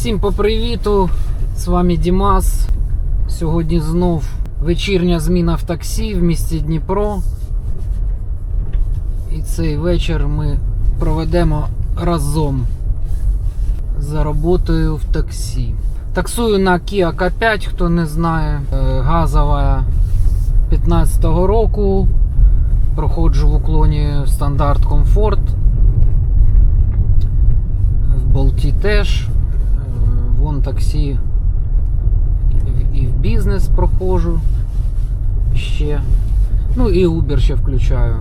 Всім по привіту! З вами Дімас. Сьогодні знов вечірня зміна в таксі в місті Дніпро. І цей вечір ми проведемо разом за роботою в таксі. Таксую на Kia K5, хто не знає, Е, газова 15-го року. Проходжу в уклоні стандарт комфорт. В болті теж. Е, Вон таксі і в бізнес проходжу ще. Ну і Uber ще включаю.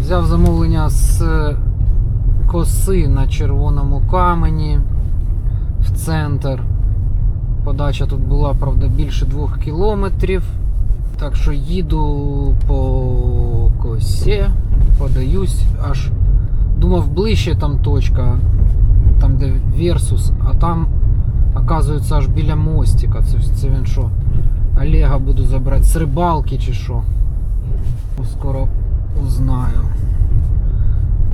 Взяв замовлення з коси на червоному камені в центр. Подача тут була, правда, більше двох кілометрів. Так що їду по косі, подаюсь аж. Думав, ближче там точка, там де Версус, а там, оказується, аж біля мостика. Це, це він що? Олега буду забрати з рибалки чи що. Ну, Скоро узнаю.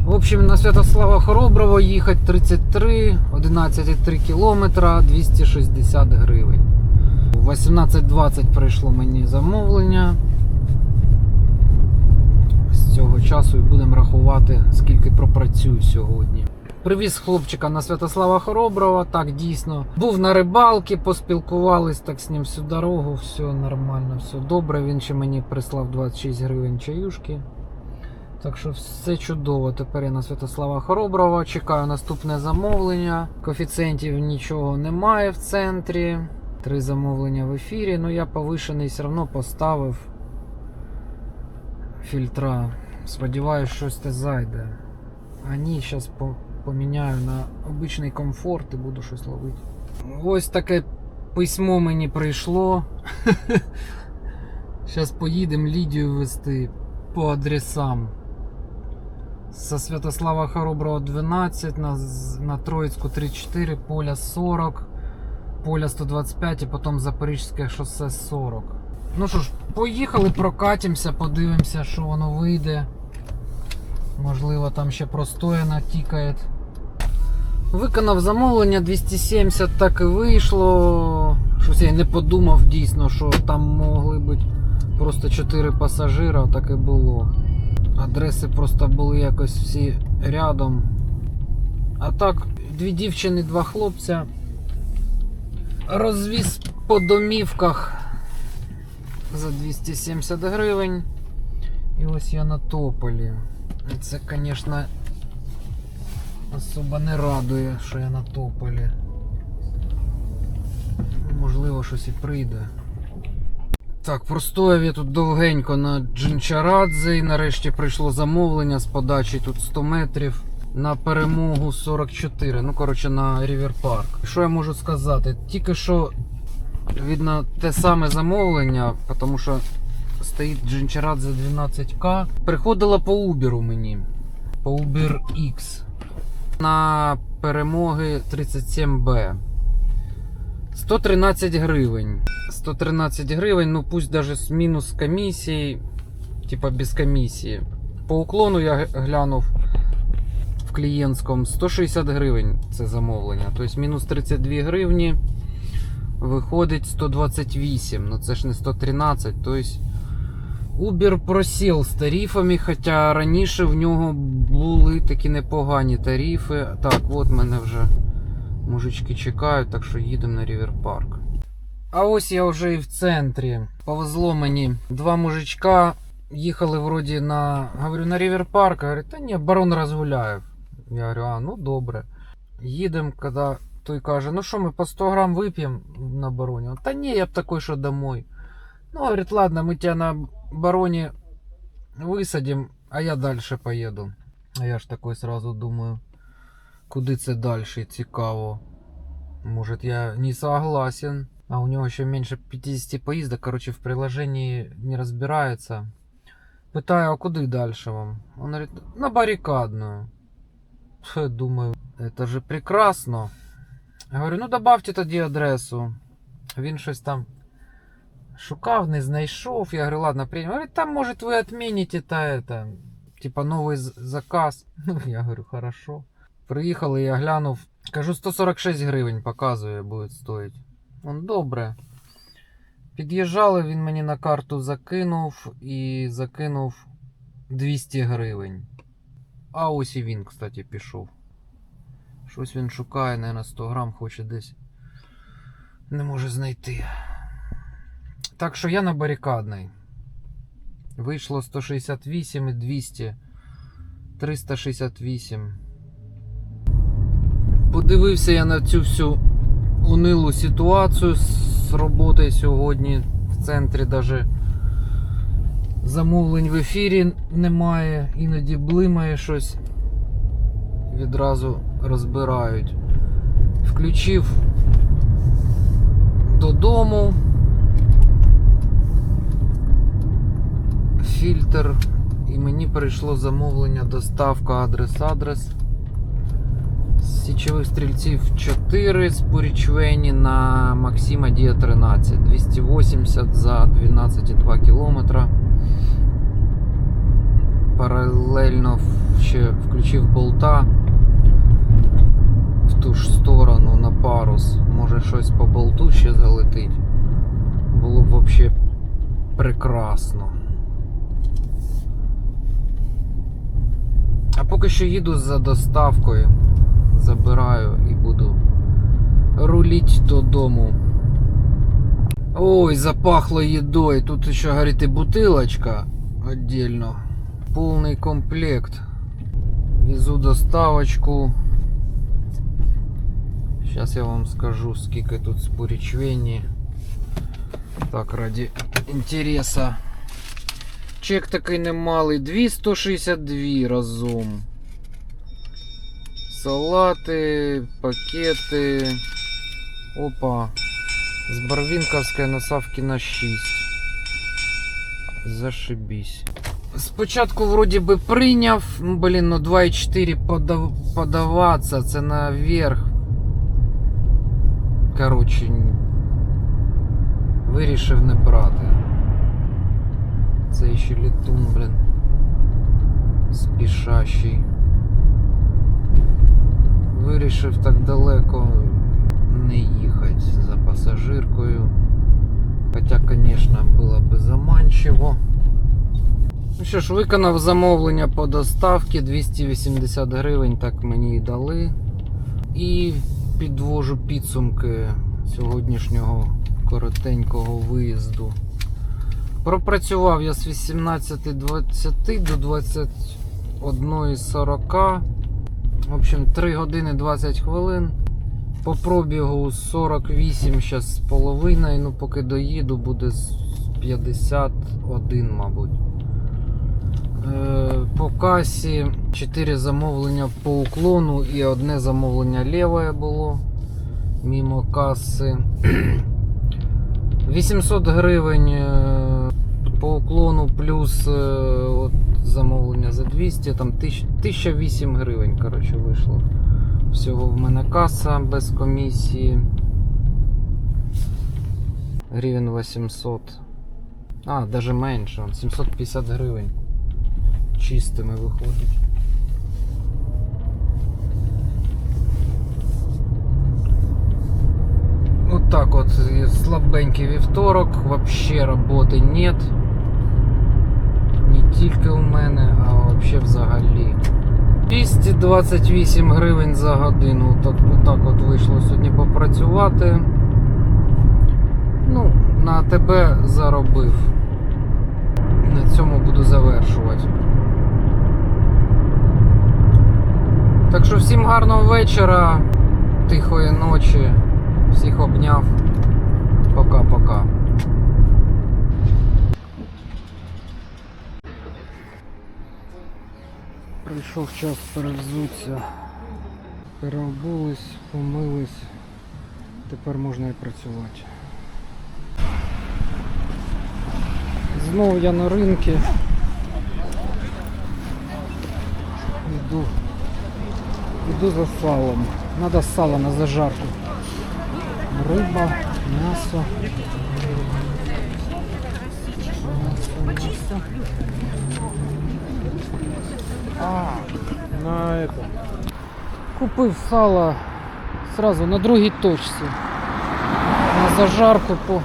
В общем, на Святослава Хороброва їхати 33, 11,3 кілометра, 260 гривень. В 18.20 прийшло мені замовлення. З цього часу і будемо рахувати, скільки пропрацюю сьогодні. Привіз хлопчика на Святослава Хороброва, так дійсно. Був на рибалці, поспілкувались так з ним всю дорогу, все нормально, все добре. Він ще мені прислав 26 гривень чаюшки. Так що все чудово. Тепер я на Святослава Хороброва. Чекаю наступне замовлення. Коефіцієнтів нічого немає в центрі. Три замовлення в ефірі. Ну я повишений все одно поставив фільтра. Сподіваюсь, щось те зайде. А ні, зараз по поміняю на обичний комфорт і буду щось ловити. Ось таке письмо мені прийшло. Зараз поїдемо Лідію вести по адресам. Со Святослава Хороброго 12, на, на Троїцьку 34, Поля 40, Поля 125 і потім Запорізьке шосе 40. Ну що ж, поїхали, прокатимося, подивимося, що воно вийде. Можливо, там ще простояна тікає. Виконав замовлення 270, так і вийшло. Щось я не подумав дійсно, що там могли бути просто 4 пасажира, так і було. Адреси просто були якось всі рядом. А так, дві дівчини, два хлопця. Розвіз по домівках за 270 гривень. І ось я на тополі. І це, звісно, особо не радує, що я на тополі. Можливо, щось і прийде. Так, простояв я тут довгенько на Джинчарадзе і нарешті прийшло замовлення з подачі тут 100 метрів на перемогу 44. Ну, коротше, на Рівер Парк. Що я можу сказати? Тільки що видно те саме замовлення, тому що стоїть Джинчарадзе 12К. Приходила по Uber мені. По Uber X. На перемоги 37Б. 113 гривень. 113 гривень, ну пусть з мінус комісії, типа без комісії. По уклону я глянув в клієнтському 160 гривень це замовлення. Тобто мінус 32 гривні. Виходить 128. Ну це ж не 113. Тобто Uber просів з тарифами, хоча раніше в нього були такі непогані тарифи. Так, от мене вже мужички чекають, так що їдемо на Рівер Парк. А ось я вже і в центрі. Повезло мені два мужичка. Їхали вроді на. Говорю, на Рівер Парк. Говорять, та ні, барон розгуляєв. Я говорю, а ну добре. Їдемо, коли той каже, ну що, ми по 100 грам вип'ємо на бароні. Та ні, я б такой, що домой. Ну, говорит, ладно, мы тебя на бароне высадим, а я дальше поеду. А я ж такой сразу думаю, куди це дальше цікаво. Может, я не согласен. А у него еще меньше 50 поездок, короче, в приложении не разбирается. Пытаю, а куды дальше вам? Он говорит, на баррикадную. Фу, Думаю, это же прекрасно. Я говорю, ну добавьте тоді адресу. Він щось там шукав, не знайшов. Я говорю, ладно, приймем. Говорит, там, может, вы отмените та это, типа новый з- заказ. Ну, я говорю, хорошо. Приїхали, я глянув Кажу, 146 гривень показує, буде стоїть. Он добре. Під'їжджали, він мені на карту закинув і закинув 200 гривень. А ось і він, кстати, пішов. Щось він шукає, наверное, 100 грам хоче десь. Не може знайти. Так що я на барикадний. Вийшло 168 і 200. 368. Подивився я на цю всю унилу ситуацію з роботи сьогодні. В центрі даже замовлень в ефірі немає, іноді блимає щось. Відразу розбирають. Включив додому. Фільтр. І мені прийшло замовлення доставка адрес-адрес. Січових стрільців 4 з Бурічвені на Максима Дія 13. 280 за 12,2 кілометра. Паралельно ще включив болта в ту ж сторону на парус. Може щось по болту ще залетить. Було б взагалі прекрасно. А поки що їду за доставкою. Забираю і буду руліть додому. Ой, запахло їдою. Тут ще горить і бутилочка отдельно. Повний комплект. Везу доставочку. Сейчас я вам скажу, скільки тут спорічвені. Так, раді інтереса. Чек такий немалий. 262 разом. Салати, пакети. Опа. З Барвінковської насавки на 6. Зашибісь. Спочатку вроді би прийняв, ну блін, ну 2,4 подав... подаватися, це наверх. Коротше, вирішив не брати. Це ще літун, блін. Спішащий. Вирішив так далеко не їхати за пасажиркою. Хоча, звісно, було би заманчиво. Ну що ж, виконав замовлення по доставці 280 гривень, так мені і дали. І підвожу підсумки сьогоднішнього коротенького виїзду. Пропрацював я з 18.20 до 21.40. В общем, 3 години 20 хвилин. По пробігу 48 зараз з половиною. Ну, поки доїду, буде з 51, мабуть. Е, По касі 4 замовлення по уклону і одне замовлення ліве було мимо каси. 800 гривень е, по уклону плюс е, от замовлення за 200, там 1000 1008 гривень коротше, вийшло. Всього в мене каса без комісії. Гривень 800. А, навіть менше, 750 гривень. Чистими виходить. Вот так вот, слабенький вівторок, вообще роботи нет. Тільки у мене, а вообще взагалі. 228 гривень за годину. Так, отак от вийшло сьогодні попрацювати. Ну, на тебе заробив. На цьому буду завершувати. Так що всім гарного вечора, тихої ночі. Всіх обняв. Пока-пока. Прийшов час перевзутися. Переобулись, помились. Тепер можна і працювати. Знову я на ринку. Йду. Йду за салом. Надо сало на зажарку. Риба, м'ясо. М'ясо, м'ясо. А, на это. Купив сало Сразу на другій точці. На зажарку по,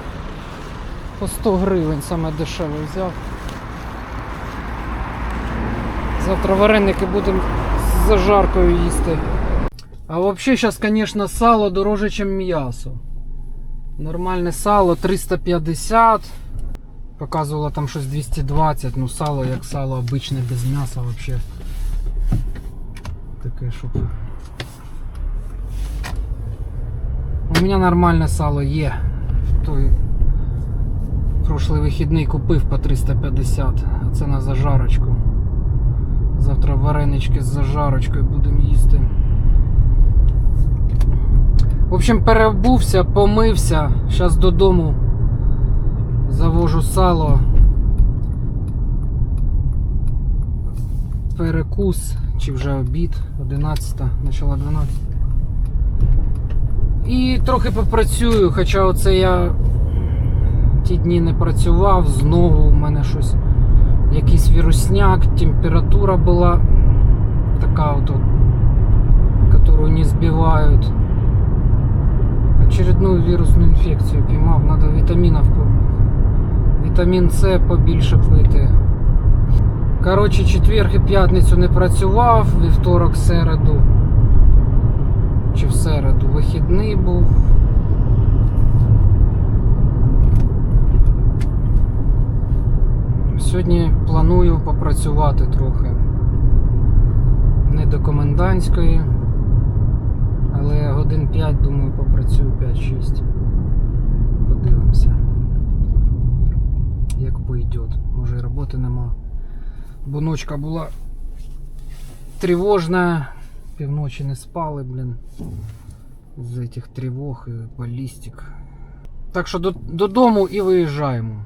по 100 гривень саме дешеве взяв. Завтра вареники будемо з зажаркою їсти. А взагалі зараз, звісно, сало дороже, ніж м'ясо. Нормальне сало 350. Показувало там щось 220, ну сало як сало обичне без м'яса взагалі. Таке, щоб. У мене нормальне сало є. Той прошлий вихідний купив по 350, а це на зажарочку. Завтра варенички з зажарочкою будемо їсти. В общем, перебувся, помився. Зараз додому завожу сало. Перекус, чи вже обід, 11, почала 12. І трохи попрацюю, хоча оце я ті дні не працював, знову у мене щось, якийсь вірусняк, температура була така от, яку не збивають. Очередную вірусну інфекцію піймав, надо вітамінів. Вітамін С побільше пити. Коротше, четвер і п'ятницю не працював, вівторок, середу. Чи в середу вихідний був. Сьогодні планую попрацювати трохи. Не до комендантської. Але годин 5, думаю, попрацюю 5-6. Подивимося. Як пойдет. Може і роботи нема. Бо ночка була тривожна. Півночі не спали, блін. З цих тривог і балістик. Так що додому і виїжджаємо.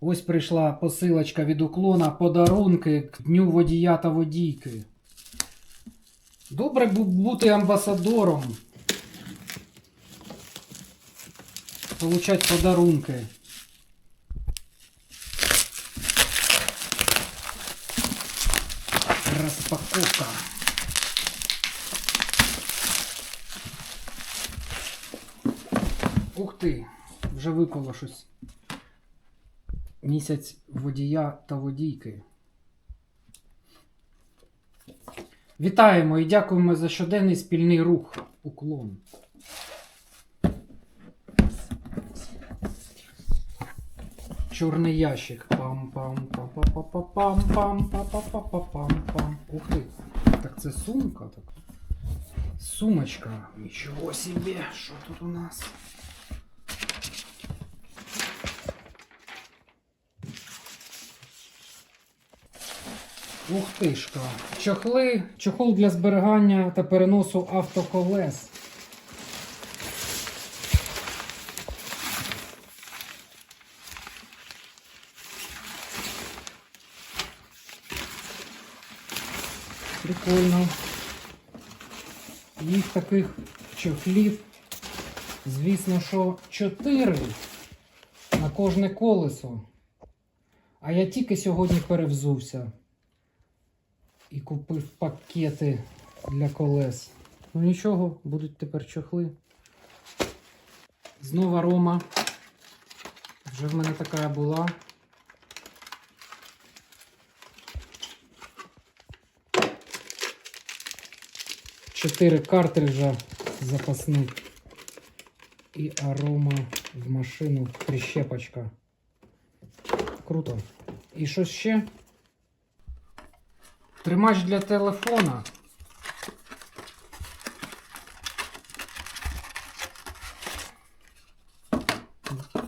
Ось прийшла посилочка від уклона, подарунки к Дню водія та водійки. Добре бу- бути амбасадором. Получать подарунки. Розпаковка. Ух ти, вже випало щось. Місяць водія та водійки. Вітаємо і дякуємо за щоденний спільний рух. Уклон. Чорний ящик. пам пам пам пам пам пам пам пам пам пам Ух ти. Так це сумка так. Сумочка. Нічого собі. Що тут у нас? Ух. Чохли, чохол для зберігання та переносу автоколес. Прикольно. Їх таких чохлів, звісно, що 4 на кожне колесо. А я тільки сьогодні перевзувся і купив пакети для колес. Ну нічого, будуть тепер чохли. Знову Рома. Вже в мене така була. Чотири картриджа запасних. І арома в машину прищепочка. Круто. І що ще? Тримач для телефона.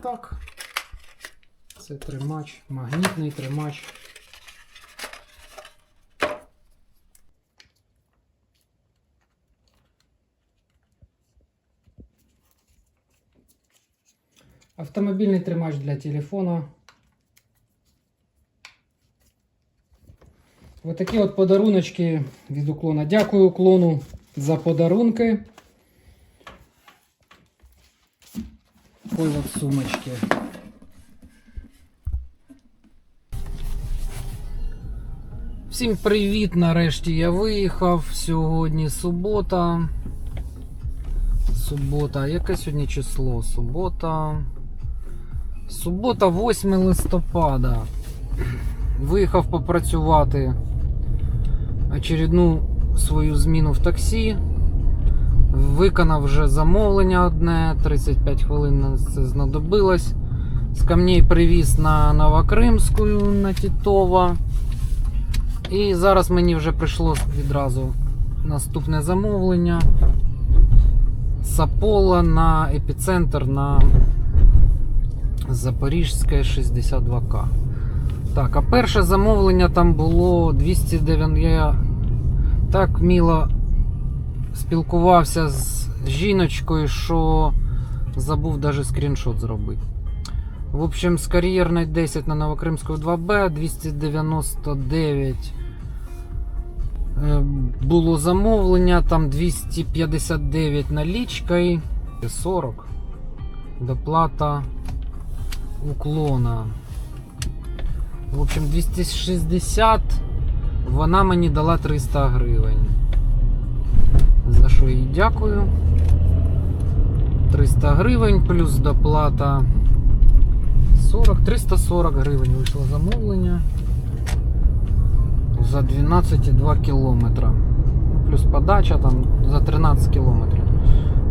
Так. Це тримач, магнітний тримач. Автомобільний тримач для телефона. Такі от подаруночки від уклона. Дякую уклону за подарунки. Ой, от сумочки. Всім привіт! Нарешті я виїхав. Сьогодні субота. Субота. Яке сьогодні число? Субота. Субота, 8 листопада. Виїхав попрацювати очередну свою зміну в таксі. Виконав вже замовлення одне, 35 хвилин це знадобилось. З камней привіз на Новокримську на Тітова. І зараз мені вже прийшло відразу наступне замовлення. Сапола на епіцентр на Запорізьке 62К. Так, а перше замовлення там було 209. Я так мило спілкувався з жіночкою, що забув навіть скріншот зробити. В общем, з кар'єрної 10 на Новокримську 2Б 299 е, було замовлення, там 259 налічка і 40 доплата уклона. В общем, 260 вона мені дала 300 гривень. За що їй дякую. 300 гривень плюс доплата 40, 340 гривень вийшло замовлення за 12,2 кілометра. Ну, Плюс подача там за 13 кілометрів.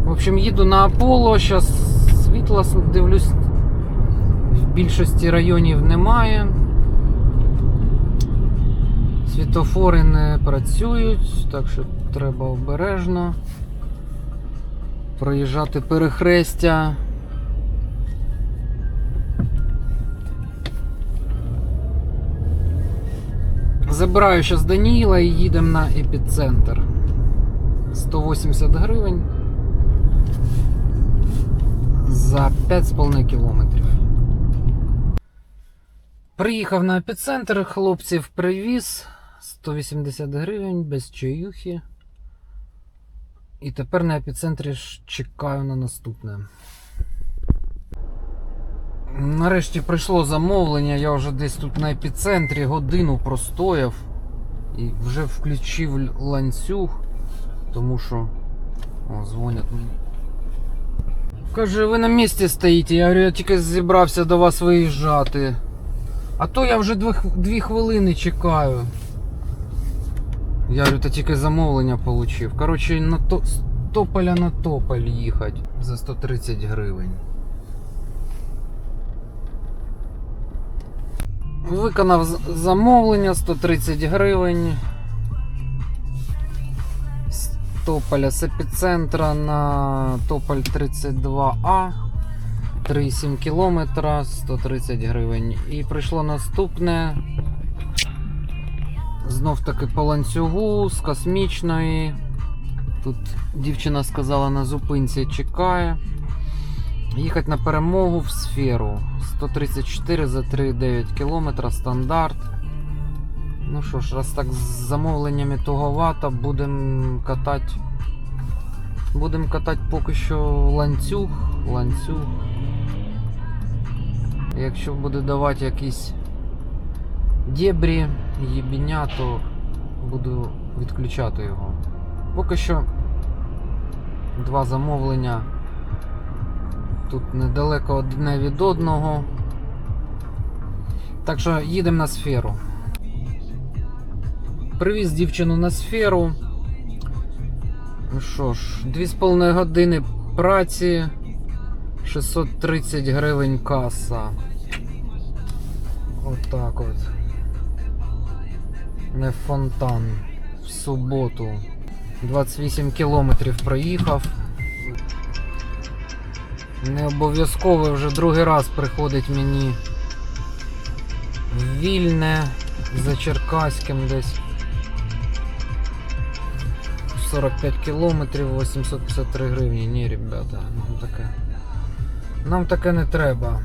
В общем, їду на Аполло, зараз світла дивлюсь, в більшості районів немає. Світофори не працюють, так що треба обережно проїжджати перехрестя. Забираю зараз Даніла і їдемо на епіцентр. 180 гривень за 5,5 кілометрів. Приїхав на епіцентр, хлопців привіз 180 гривень без чаюхи. І тепер на епіцентрі чекаю на наступне. Нарешті прийшло замовлення, я вже десь тут на епіцентрі годину простояв і вже включив ланцюг, тому що. О, дзвонять мені. Каже, ви на місці стоїте. Я говорю, я тільки зібрався до вас виїжджати. А то я вже дві, дві хвилини чекаю. Я говорю, та тільки замовлення отримав. Коротше, на то, з тополя на тополь їхати за 130 гривень. Виконав замовлення 130 гривень. З Тополя з епіцентра на Тополь 32А. 3,7 кілометра, 130 гривень. І прийшло наступне. Знов таки по ланцюгу з космічної. Тут дівчина сказала на зупинці чекає. Їхати на перемогу в сферу. 134 за 3,9 км стандарт. Ну що ж, раз так з замовленнями туговато, будемо катати. Будемо катати поки що ланцюг, ланцюг. Якщо буде давати якісь дебрі, їбіння, то буду відключати його. Поки що два замовлення. Тут недалеко одне від одного. Так що їдемо на сферу. Привіз дівчину на сферу. Ну що ж, 2,5 години праці, 630 гривень каса. Отак от. Не фонтан. В суботу. 28 кілометрів проїхав. Не обов'язково вже другий раз приходить мені в вільне за Черкаським десь 45 кілометрів 853 гривні. Ні, ребята, нам таке. Нам таке не треба.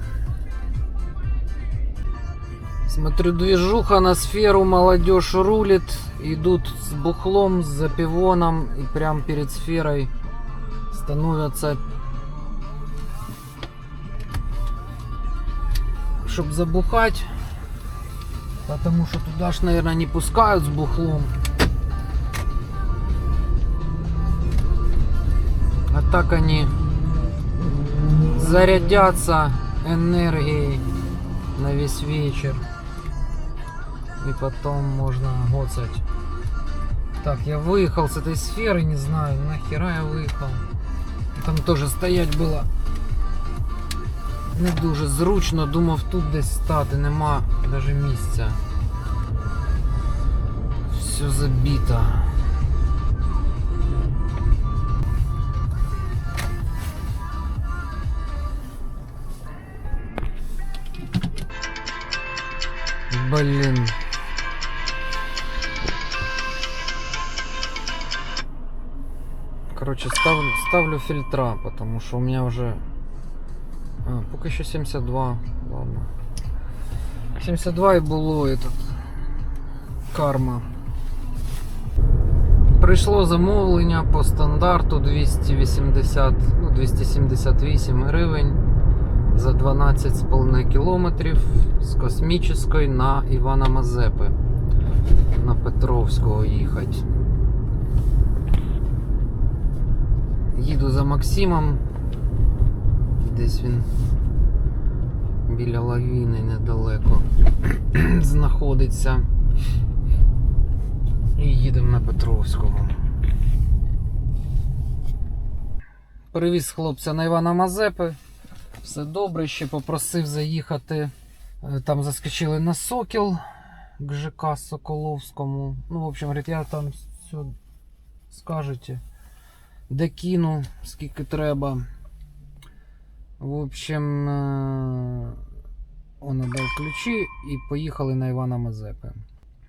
Смотрю, движуха на сферу, молодежь рулит. Идут с бухлом, с запивоном и прям перед сферой становятся щоб забухати. Потому что туда ж, наверное, не пускают с бухлом. А так они зарядятся энергией на весь вечер. И потом можно гоцать. Так, я выехал с этой сферы, не знаю, нахера я выехал. Там тоже стоять було не дуже зручно, думав тут десь стати, нема навіть місця. Все забито. Блин. Короче, ставлю, ставлю фильтра, потому что у меня уже... А, пока еще 72, ладно. 72 и було этот карма. Прийшло замовлення по стандарту 280, ну 278 гривень за 12,5 кілометрів з космічної на Івана Мазепи. На Петровського їхати. Їду за Максимом. Десь він біля лавіни недалеко знаходиться. І їдемо на Петровського. Привіз хлопця на Івана Мазепи. Все добре, ще попросив заїхати. Е, Там заскочили на Сокіл к ЖК Соколовському. Ну, в общем, говорить, я там все скажете, де кину, скільки треба. В общем, е, он дав ключі і поїхали на Івана Мазепи.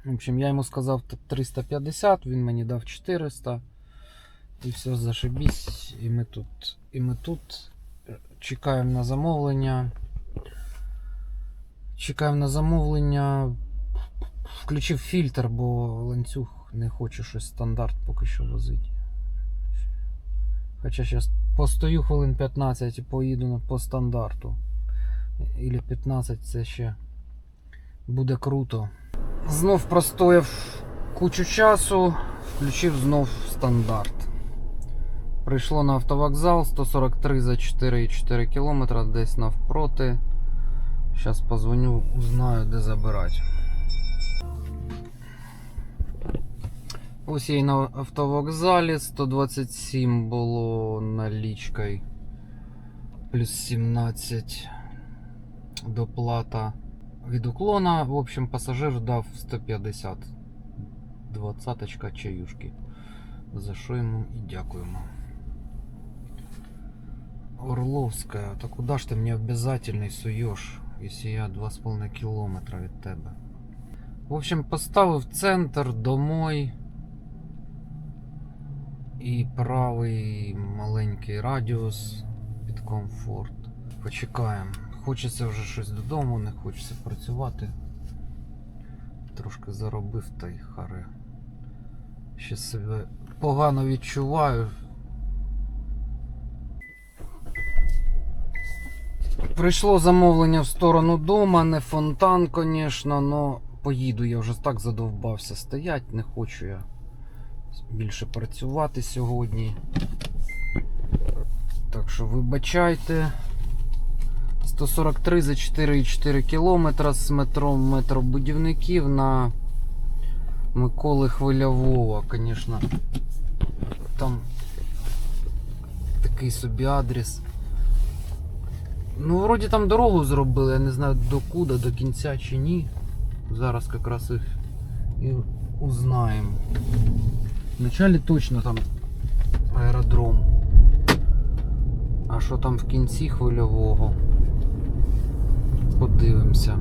В общем, я йому сказав 350, він мені дав 400. І все, зашибісь. І ми тут, і ми тут чекаємо на замовлення. Чекаємо на замовлення. Включив фільтр, бо ланцюг не хоче щось стандарт поки що возити. Хоча зараз постою хвилин 15 і поїду по стандарту. Ілі 15 це ще буде круто. Знов простояв кучу часу, включив знов стандарт. Прийшло на автовокзал 143 за 4,4 км десь навпроти. Зараз позвоню, узнаю, де забирати. Ось я і на автовокзалі 127 було налічкою. Плюс 17 доплата від уклона. В общем, пасажир дав 150. Двадцаточка чаюшки. За що йому і дякуємо. Орловська, та куди ж ти мені обязательний суєш, якщо я 2,5 кілометра від тебе? В общем, поставив центр домой. І правий маленький радіус під комфорт. Почекаємо. Хочеться вже щось додому, не хочеться працювати. Трошки заробив та й харе. Ще себе погано відчуваю. Прийшло замовлення в сторону дома, не фонтан, звісно, но поїду. Я вже так задовбався стоять, не хочу я більше працювати сьогодні. Так що вибачайте. 143 за 4,4 кілометра з метро метробудівників на Миколи Хвильового, звісно. Там такий собі адрес. Ну, вроді там дорогу зробили, я не знаю докуди, до кінця чи ні. Зараз якраз їх і узнаємо. Вначалі точно там аеродром. А що там в кінці хвильового? Подивимося.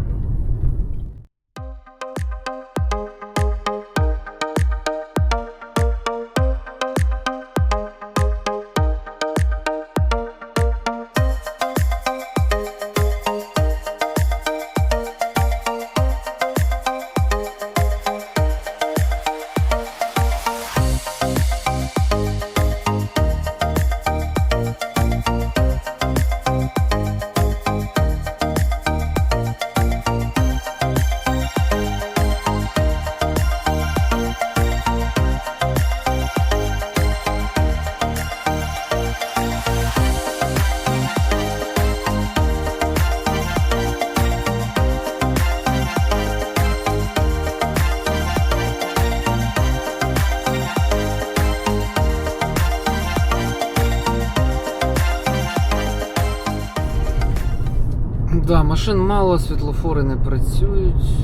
Світлофори не працюють.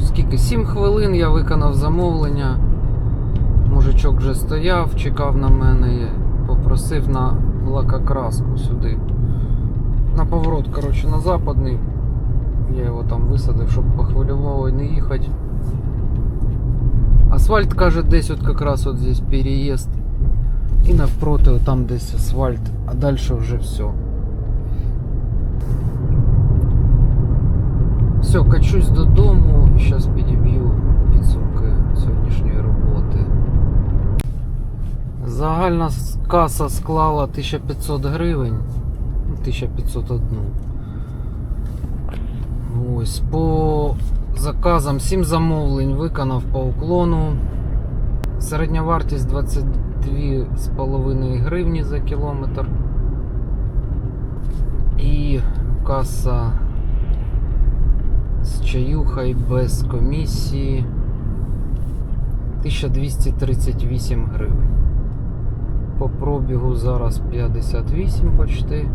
Скільки? 7 хвилин я виконав замовлення. Мужичок вже стояв, чекав на мене, попросив на лакокраску сюди. На поворот, коротше, на западний. Я його там висадив, щоб по не їхати. Асфальт каже, десь от якраз от здесь переїзд. І навпроти там десь асфальт, а далі вже все. Все, качусь додому, зараз підіб'ю підсумки сьогоднішньої роботи. Загальна каса склала 1500 гривень. Ну, 1501. Ось по заказам 7 замовлень виконав по уклону. Середня вартість 22,5 гривні за кілометр. І каса з чаюхою без комісії 1238 гривень. По пробігу зараз 58 почти.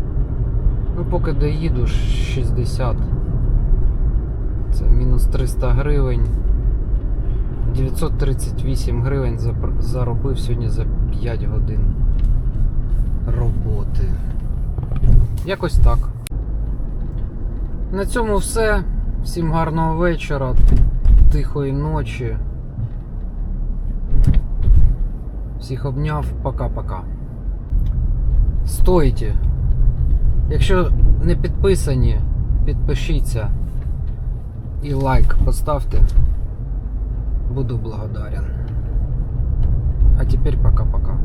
Ну, поки доїду 60. Це мінус 300 гривень. 938 гривень заробив сьогодні за 5 годин роботи. Якось так. На цьому все. Всім гарного вечора, тихої ночі. Всіх обняв, пока-пока. Стойте. Якщо не підписані, підпишіться і лайк поставте. Буду благодарен. А теперь пока-пока.